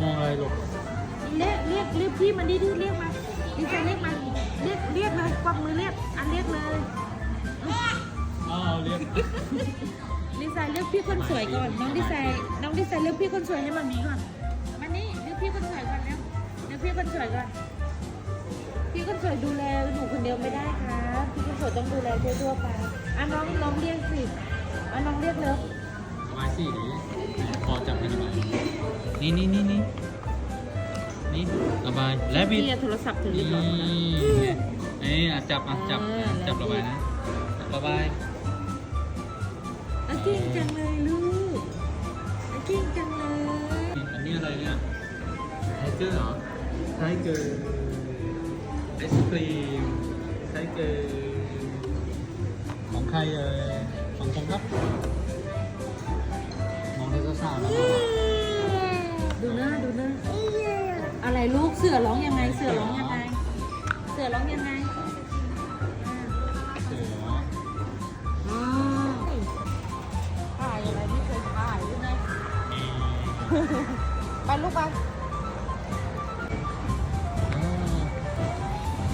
มองอะไรลูกเรียกเรียกเรียกพี่มันดิที่เรียกมาดีใจเรียกมาเรียกเรียกเลยกวักมือเรียกอันเรียกเลยอ้าวเรียกดีไซน์เลือกพี่คนสวยก่อนน้องดีไซน์น้องดีไซน์เลือกพี่คนสวยให้มามีก่อนมานี่เลือกพี่คนสวยก่อนแล้วเลือกพี่คนสวยก่อนพี่คนสวยดูแลหนูคนเดียวไม่ได้ครับพี่คนสวยต้องดูแลทั่วๆไปอะน้องน้องเรียกสิอะน้องเรียกเร็วระบายสีดิพอจับให้ระบาย นี่นี่นี่นี่นี่ระบายและบิดพี่โทรศัพท์ถึงเรียนี่บร้อยหมดแล้ว นี่อะจับอะจับเอออะจับระบายนะระบายอะเก่งจังเลยลูกอะเก่งจังเลยอันนี้อะไรเนี่ยไทเกอร์เหรอไทเกอร์ไอศครีมไทเกอร์ของใครเอ่ยของผมครับมองที่สาวๆแล้ว อะไรลูกเสือร้องยังไง เสือร้องยังไง เสือร้องยังไงเสืออ้าวถ่ายอะไรไม่เคยถ่ายด้วยนะ ไปลูกไป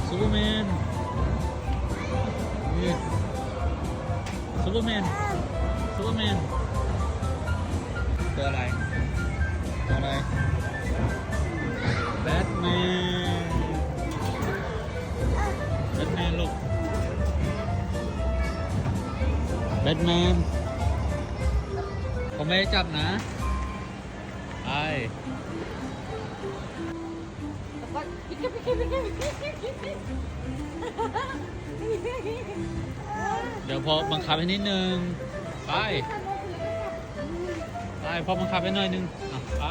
ซูเปอร์แมนนี่ซูเปอร์แมนซูเปอร์แมนตัวอะไรตัวอะไร แบทแมนผมไม่ได้จับนะไอแล้วก็ปิ๊กปิ๊กปิ๊กปิ๊กปิ๊กปิ๊กเดี๋ยวพอบังคับให้นิดนึง ไป ไปพอบังคับให้หน่อยนึง ไป